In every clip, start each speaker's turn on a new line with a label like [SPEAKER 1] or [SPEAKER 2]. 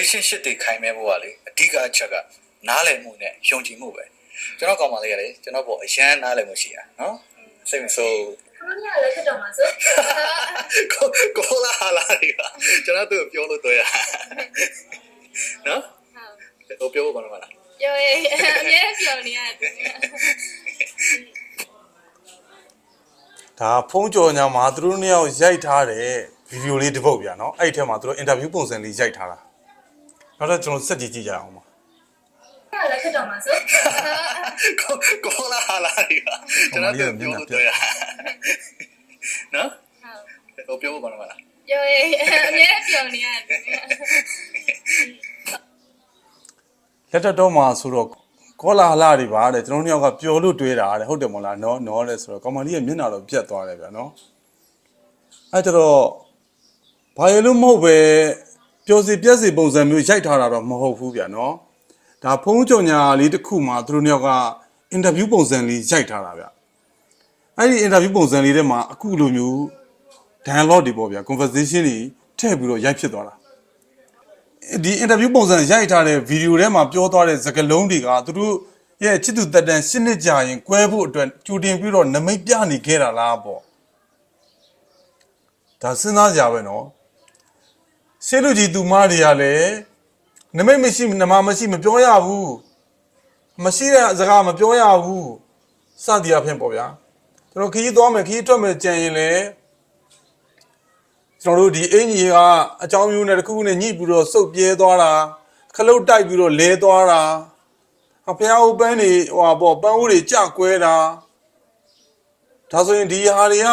[SPEAKER 1] relationship တွေခိုင်မဲဖို့ကလေအဓိကအချက်ကနားလည်မှုနဲ့ယုံကြည်မှုပဲကျွန်တော်ကောင်မလေးကလေကျွန်တော်ပေါ့အရန်နားလည်မှုရှိတာနော်စိတ်မဆိုး
[SPEAKER 2] ခရိုနီကလည်းခက်တော့မှာဆို
[SPEAKER 1] ကိုကိုလာဟာလာတွေကကျွန်တော်သူ့ကိုပြောလို့တွေ့ရနော်ဟိုပြောဖို့ဘာလို့မလား
[SPEAKER 2] ပြောရဲအမြဲပြောနေရတယ်
[SPEAKER 3] ဒါဖုံးကြော်ညာမှာသူတို့နှစ်ယောက်ရိုက်ထားတဲ့ဗီဒီယိုလေးတစ်ပုတ်ဗျာနော်အဲ့ဒီထဲမှာသူတို့အင်တာဗျူးပုံစံလေးရိုက်ထားတာ နောက်တော့ကျွန်တော်စက်ကြည့်ကြည့်ကြအောင်ပါ
[SPEAKER 2] ကလည်းခက်တော့မှာဆို
[SPEAKER 1] ကိုကိုလာဟာလာတွေကကျွန်တော်သူ့ကိုပြောလို့တွေ့ရနော်ဟိုပြောဖို့ဘာလို့မလား
[SPEAKER 2] ပြောရဲအမြဲပြောနေရတယ်
[SPEAKER 3] လက်ထက်တော့မှာဆိုတော့ကောလာဟလာတွေပါတဲ့ကျွန်တော်တို့နှစ်ယောက်ကပျော်လို့တွေးတာတဲ့ဟုတ်တယ်မဟုတ်လားနော်နော်တဲ့ဆိုတော့ကောင်မလေးရဲ့မျက်နှာတော့ပြတ်သွားတယ်ဗျာနော်အဲ့ကြတော့ဘာရလို့မဟုတ်ပဲ ပျော်စီပြက်စီပုံစံမျိုးရိုက်ထားတာတော့မဟုတ်ဘူးဗျာနော်ဒါဖုံးကြုံညာလေးတစ်ခုမှာသူတို့နှစ်ယောက်ကအင်တာဗျူးပုံစံလေးရိုက်ထားတာဗျအဲ့ဒီအင်တာဗျူးပုံစံလေးထဲမှာအခုလိုမျိုး dialogue တွေပေါ့ဗျာ conversation တွေထည့်ပြီးတော့ရိုက်ဖြစ်သွားတာဒီအင်တာဗျူးပုံစံရိုက်ထားတဲ့ဗီဒီယိုထဲမှာပြောသွားတဲ့စကားလုံးတွေကသူတို့ရဲ့ချစ်သူတက်တန်ရှင်းနှစ်ကြာရင်ကွဲဖို့အတွက်ကြိုတင်ပြီးတော့နမိတ်ပြနေခဲ့တာလားပေါ့ဒါစဉ်းစားကြပဲနော် ရှေးလူကြီးသူမတွေကလည်းနမိတ်မရှိနမမရှိမပြောရဘူးမရှိတဲ့စကားမပြောရဘူးစသည်အဖြစ်ပေါ့ဗျာကျွန်တော်ခကြီးသွားမယ်ခကြီးထွက်မယ်ကြံရင်လည်းကျွန်တော်တို့ဒီအင်ကြီးကအကြောင်းမျိုးနဲ့တစ်ခုခုနဲ့ညှိပြီးတော့စုပ်ပြဲသွားတာခလုတ်တိုက်ပြီးတော့လဲသွားတာအဖျားဥပန်းတွေဟိုဟာပေါ့ပန်းဦးတွေကြကွဲတာဒါဆိုရင်ဒီဟာတွေက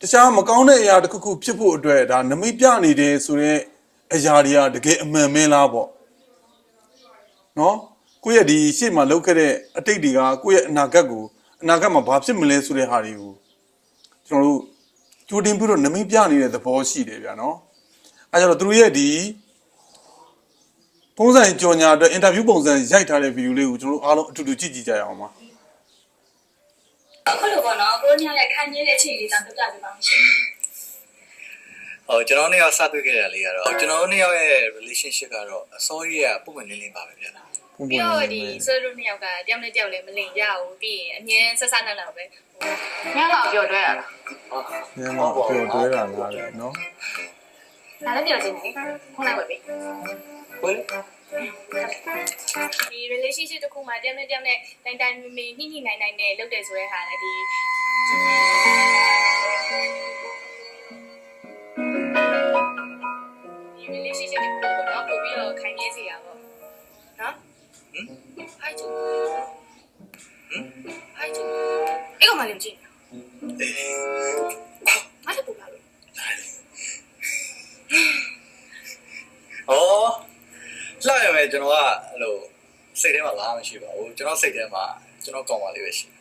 [SPEAKER 3] တခြားမကောင်းတဲ့အရာတစ်ခုခုဖြစ်ဖို့အတွက်ဒါနမိတ်ပြနေတယ်ဆိုတော့အရာတွေကတကယ်အမှန်မင်းလားပေါ့နော်ကိုယ့်ရဲ့ဒီရှေ့မှာလောက်ခဲ့တဲ့အတိတ်တွေကကိုယ့်ရဲ့အနာဂတ်ကိုအနာဂတ်မှာဘာဖြစ်မလဲဆိုတဲ့ဟာတွေကိုကျွန်တော်တို့ကြိုတင်ပြီးတော့နမိတ်ပြနေတဲ့သဘောရှိတယ်ဗျာနော်အဲကြတော့သူတို့ရဲ့ဒီပုံစံကြော်ညာအတွက်အင်တာဗျူးပုံစံရိုက်ထားတဲ့ဗီဒီယိုလေးကိုကျွန်တော်တို့အားလုံးအတူတူကြည့်ကြည့်ကြရအောင်ပါ
[SPEAKER 2] အခုလိုပေါ့နော်ခရိုနီကလည်းခံရတဲ့အခြေအနေတောင်ပြပြပေးပါမရှိ
[SPEAKER 1] ဟိုကျွန်တော်နှစ်ယောက်စတွေ့ခဲ့ရလေးကတော့ကျွန်တော်နှစ်ယောက်ရဲ့ relationship ကတော့အစောကြီးကပုံမှန်လင်းလင်းပါပဲဗျာ
[SPEAKER 3] ပုံ
[SPEAKER 2] ပြီး
[SPEAKER 3] ပုံ
[SPEAKER 2] တော့
[SPEAKER 3] လေး
[SPEAKER 2] ဒီ
[SPEAKER 3] လေး
[SPEAKER 2] ဆွေတို့နှစ်ယောက်ကတယောက်နဲ့တယောက်လည်းမလင်ကြဘူးပြီးရင်အမြဲဆက်ဆက်နောက်နောက်ပဲ
[SPEAKER 4] ညကပြောတွဲရတာ
[SPEAKER 3] ညမပြောတွဲတာလားတဲ့နော်
[SPEAKER 4] ဒါလည်းပြောချင်တယ်ခုနကပဲပြီ
[SPEAKER 1] ဟို
[SPEAKER 2] ဒီ relationship တစ်ခုမှာတယောက်နဲ့တယောက်နဲ့တိုင်တိုင်မမေညှိညှိနိုင်နိုင်နဲ့လုပ်တယ်ဆိုတဲ့ဟာလည်းဒီဒီ relationship တစ်ခုပေါ့နော်ပို့ပြီးတော့ခိုင်မြဲစေတာပေါ့နော်ဟမ်ဟိုက်ချူဟမ်ဟိုက်ချူအဲ့ကောင်မလေးမကြည့်အား
[SPEAKER 1] မယ်ကျွန်တော်ကအဲ့လိုစိတ်ထဲမှာဘာမှမရှိပါဘူးကျွန်တော်စိတ်ထဲမှာကျွန်တော်ကောင်းပါလေးပဲရှိတယ်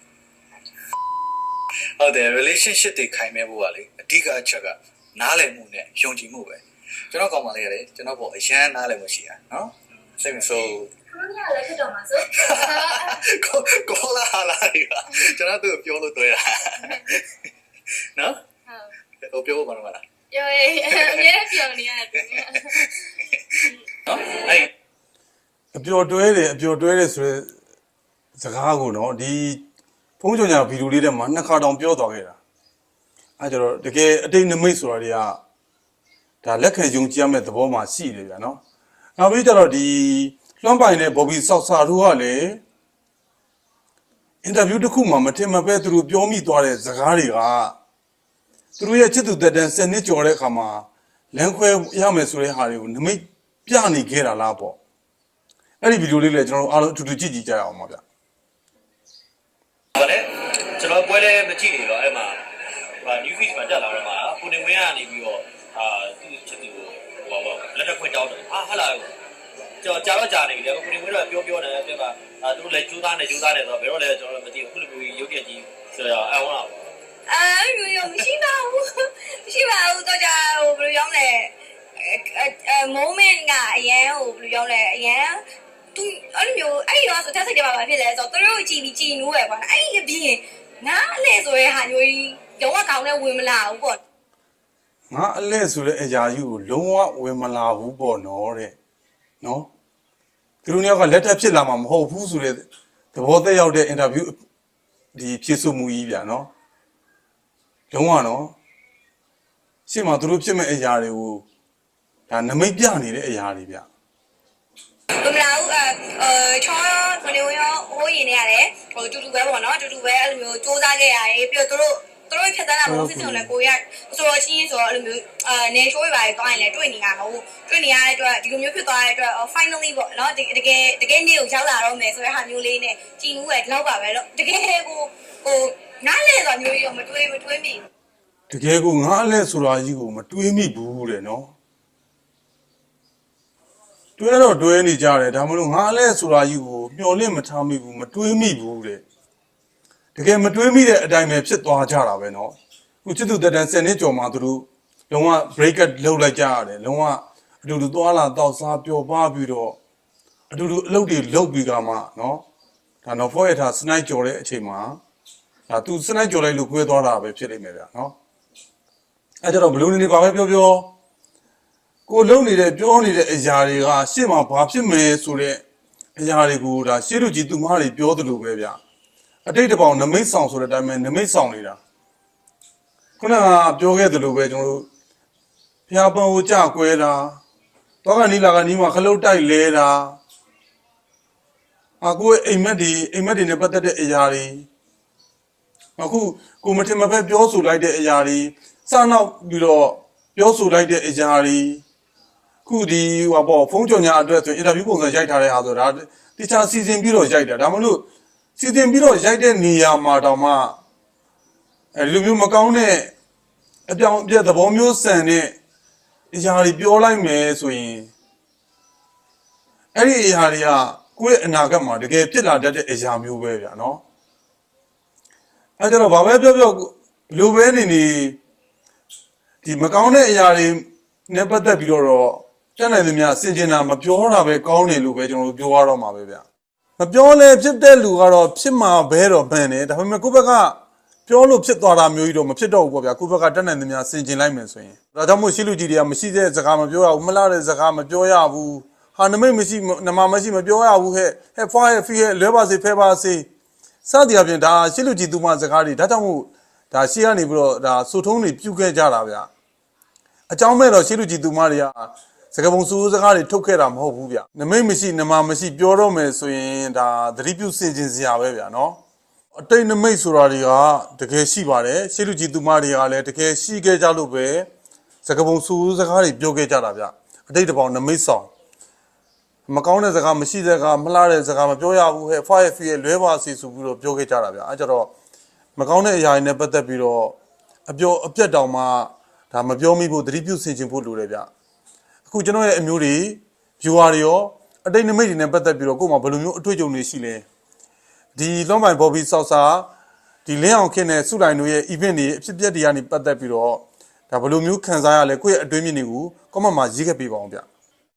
[SPEAKER 1] ဟုတ်တယ် relationship တွေခိုင်မဲဖို့ကလေအဓိကအချက်ကနားလည်မှုနဲ့ယုံကြည်မှုပဲကျွန်တော်ကောင်းပါလေးကလေကျွန်တော်ပေါ့အရန်နားလည်မှုရှိတာနော်စိတ်မဆိုး
[SPEAKER 2] ခရိုနီကလည်းခက်တော့မှာဆို
[SPEAKER 1] ကိုကိုလာဟာလာတွေကကျွန်တော်သူ့ကိုပြောလို့တွေ့ရနော်
[SPEAKER 2] ဟုတ်
[SPEAKER 1] ဟိုပြောဖို့ဘာလို့မလား
[SPEAKER 2] ပြောရဲအမြဲပြောနေရတယ်
[SPEAKER 1] နော်အဲ့
[SPEAKER 3] အပျော်တွဲတယ်အပျော်တွဲတယ်ဆိုတဲ့စကားကိုနော်ဒီဖုံးကြုံညာဗီဒီယိုလေးထဲမှာနှစ်ခါတောင်ပြောသွားခဲ့တာအဲကြတော့တကယ်အတိတ်နမိတ်ဆိုတာတွေကဒါလက်ခံယုံကြည်ရမယ့်သဘောမှာရှိတယ်ဗျာနော်နောက်ပြီးကြတော့ဒီလွှမ်းပိုင်တဲ့ဘော်ဘီဆောက်စာတို့ကလည်းအင်တာဗျူးတစ်ခုမှာမထင်မှတ်ပဲသူတို့ပြောမိသွားတဲ့စကားတွေကသူတို့ရဲ့ချစ်သူတက်တန်း10နှစ်ကျော်တဲ့အခါမှာလမ်းခွဲရမယ်ဆိုတဲ့ဟာတွေကိုနမိတ်ပြနေခဲ့တာလားပေါ့ အဲ့ဒီဗီဒီယိုလေးလည်းကျွန်တော်တို့အားလုံးအတူတူကြည့်ကြည့်ကြရအောင်ပါဗျ
[SPEAKER 5] ဗါလဲကျွန်တော်ပွဲလဲမကြည့်နေတော့အဲ့မှာဟို new feed မှာတက်လာတော့မှာကိုနေဝင်းကနေပြီးတော့အာသူ့ချစ်သူကိုဟိုပါလက်ထပ်ခွင့်တောင်းတယ်ဟာဟလာကျွန်တော်ကြာတော့ကြာနေပြီလေကိုနေဝင်းတော့ပြောပြောနေတယ်ပြပါအာသူတို့လည်းကြိုးစားနေကြိုးစားနေတော့ဘယ်တော့လဲကျွန်တော်လည်းမသိဘူးခုလိုမျိုးရုပ်ပြကြီးဆိုတော့အဝန်းလာပါ
[SPEAKER 4] အာမျိုးရောမရှိပါဘူးမရှိပါဘူးတော့ကြာဟိုဘယ်လိုရောင်းလဲအဲ moment ကအရန်ဟိုဘယ်လိုရောင်းလဲအရန်သူအဲ့လိုမျိုးအဲ့ဒီတော့ဆိုတက်စိတ်တွေပါပါဖြစ်လဲဆိုတော့သူတို့ကြည်ပြီးကြည်နိုးရယ်ကွာအဲ့ဒီအပြင်ငါအလဲဆိုရဲဟာမျိုးကြီးလုံးဝကောင်းတဲ့ဝင်မလာဘူးပေါ့
[SPEAKER 3] ဟငါအလဲဆိုတဲ့အရာကြီးကိုလုံးဝဝင်မလာဘူးပေါ့နော်တဲ့နော်သူတို့နှစ်ယောက်ကလက်ထပ်ဖြစ်လာမှာမဟုတ်ဘူးဆိုတဲ့သဘောသက်ရောက်တဲ့အင်တာဗျူးဒီဖြစ်ဆိုမှုကြီးဗျာနော်လုံးဝနော်ရှေ့မှာသူတို့ဖြစ်မဲ့အရာတွေကို ဒါနမိတ်ပြနေတဲ့အရာတွေဗျ
[SPEAKER 4] ဘယ်မလားဦးအဲအဲချောခနေဝရောဟိုးရင်နေရတယ်ဟိုတူတူပဲပေါ့နော်တူတူပဲအဲ့လိုမျိုးစူးစမ်းခဲ့ရတယ်ပြီးတော့သူတို့သူတို့ဖြတ်သန်းတာမဟုတ်စစ်စုံနဲ့ကိုရဆိုတော့ချင်းဆိုတော့အဲ့လိုမျိုးအာနေချိုးရပါရင်တွားရင်လည်းတွေ့နေရမှာဟုတ်တွေ့နေရတဲ့အတွက်ဒီလိုမျိုးဖြစ်သွားတဲ့အတွက် finally ပေါ့နော်တကယ်တကယ်တကယ်နေ့ကိုရောက်လာတော့မယ်ဆိုတဲ့ဟာမျိုးလေးနဲ့ကြည်နူးပဲဒီလောက်ပါပဲလို့တကယ်ကိုဟိုနားလေဆိုမျိုးကြီးတော့မတွေးမတွေးမိဘူး
[SPEAKER 3] တကယ်ကိုငါအလဲဆိုတာကြီးကိုမတွေးမိဘူးတဲ့နော် တွဲတော့တွဲနေကြတယ်ဒါမလို့ငါအလဲဆိုတာကြီးကိုမျော်လင့်မထားမိဘူးမတွေးမိဘူးတဲ့တကယ်မတွေးမိတဲ့အတိုင်းပဲဖြစ်သွားကြတာပဲနော်ခုချစ်သူတက်တန်း10နှစ်ကျော်မှသူတို့လုံးဝ break up လုပ်လိုက်ကြရတယ်လုံးဝအတူတူသွားလာတော့စားပျော်ပါပြီးတော့အတူတူအလုပ်တွေလုပ်ပြီးကမှနော်ဒါတော့ for ရထားစနိုက်ကြော်တဲ့အချိန်မှာဒါသူစနိုက်ကြော်လိုက်လို့ကွဲသွားတာပဲဖြစ်နေမယ်ဗျာနော်အဲကြတော့ဘလူးနေနေပါပဲပြောပြော ကိုလုံနေတဲ့ပြောနေတဲ့အရာတွေကရှေ့မှာဘာဖြစ်မယ်ဆိုတဲ့အရာတွေကိုဒါရှေ့လူကြီးသူမတွေပြောသလိုပဲဗျအတိတ်တပေါင်နမိတ်ဆောင်ဆိုတဲ့အတိုင်းပဲနမိတ်ဆောင်နေတာခုနကပြောခဲ့သလိုပဲကျွန်တော်တို့ဖျားပန်းကိုကြကွဲတာတော့ကနီလာကနီးမှာခလုတ်တိုက်လဲတာအကိုရဲ့အိမ်မက်တွေအိမ်မက်တွေနဲ့ပတ်သက်တဲ့အရာတွေအခုကိုမထင်မဖက်ပြောဆိုလိုက်တဲ့အရာတွေစနောက်ပြီးတော့ပြောဆိုလိုက်တဲ့အရာတွေ ခုဒီဟိုပေါ့ဖုန်းကြော်ညာအတွက်ဆိုအင်တာဗျူးပုံစံရိုက်ထားတဲ့ဟာဆိုဒါတခြားစီစဉ်ပြီးတော့ရိုက်တာဒါမှမဟုတ်စီစဉ်ပြီးတော့ရိုက်တဲ့နေရာမှာတောင်မှအဲဒီလိုမျိုးမကောင်းတဲ့အပြောင်အပြက်သဘောမျိုးဆန်တဲ့အရာတွေပြောလိုက်မယ်ဆိုရင်အဲ့ဒီအရာတွေကကိုယ့်ရဲ့အနာဂတ်မှာတကယ်ဖြစ်လာတတ်တဲ့အရာမျိုးပဲဗျာနော်အဲကြတော့ဘာပဲပြောပြောဘလိုပဲနေနေဒီမကောင်းတဲ့အရာတွေနဲ့ပတ်သက်ပြီးတော့ တော့တတ်နိုင်သမျှစင်ကျင်တာမပြောတာပဲကောင်းတယ်လို့ပဲကျွန်တော်တို့ပြောရတော့မှာပဲဗျမပြောလဲဖြစ်တဲ့လူကတော့ဖြစ်မှာပဲတော့မှန်တယ်ဒါပေမဲ့ကိုယ့်ဘက်ကပြောလို့ဖြစ်သွားတာမျိုးကြီးတော့မဖြစ်တော့ဘူးပေါ့ဗျာကိုယ့်ဘက်ကတတ်နိုင်သမျှစင်ကျင်လိုက်မယ်ဆိုရင်ဒါကြောင့်မို့ရှိလူကြီးတွေကမရှိတဲ့စကားမပြောရဘူးမလားတဲ့စကားမပြောရဘူးဟာနမိတ်မရှိနမမရှိမပြောရဘူးဟဲ့ဟဲ့ဖွားဟဲ့ဖီးဟဲ့လွဲပါစေဖဲပါစေစသည်အပြင်ဒါရှစ်လူကြီးသူမစကားတွေဒါကြောင့်မို့ဒါရှေ့ကနေပြီးတော့ဒါစိုးထုံးတွေပြုတ်ခဲ့ကြတာဗျအကြောင်းမဲ့တော့ရှစ်လူကြီးသူမတွေက စကားပုံစူးစကားတွေထုတ်ခဲ့တာမဟုတ်ဘူးဗျနမိတ်မရှိနမမရှိပြောတော့မယ်ဆိုရင်ဒါသတိပြုစင်ကျင်စရာပဲဗျနော်အတိတ်နမိတ်ဆိုတာတွေကတကယ်ရှိပါတယ်ရှစ်လူကြီးသူမတွေကလည်းတကယ်ရှိခဲ့ကြလို့ပဲစကားပုံစူးစကားတွေပြောခဲ့ကြတာဗျအတိတ်တပေါင်းနမိတ်ဆောင်မကောင်းတဲ့စကားမရှိတဲ့စကားမလှတဲ့စကားမပြောရဘူးဟဲ့ဖွားရဖီရဲ့လွဲပါစီဆိုပြီးတော့ပြောခဲ့ကြတာဗျအဲကြတော့မကောင်းတဲ့အရာတွေနဲ့ပတ်သက်ပြီးတော့အပြောအပြက်တောင်မှဒါမပြောမိဖို့သတိပြုဆင်ခြင်ဖို့လိုတယ်ဗျ အခုကျွန်တော်ရဲ့အမျိုးတွေ viewer တွေရောအတိတ်နမိတ်တွေနဲ့ပတ်သက်ပြီးတော့ကိုယ်မှာဘယ်လိုမျိုးအတွေ့အကြုံတွေရှိလဲဒီလွန်ပိုင် Bobby ဆောက်စာဒီလင်းအောင်ခင်းတဲ့စုတိုင်းတို့ရဲ့ event တွေအဖြစ်အပျက်တွေကနေပတ်သက်ပြီးတော့ဒါဘယ်လိုမျိုးခံစားရလဲကိုယ့်ရဲ့အတွင်းမြင်တွေကို comment မှာရေးခဲ့ပေးပါအောင်ဗျ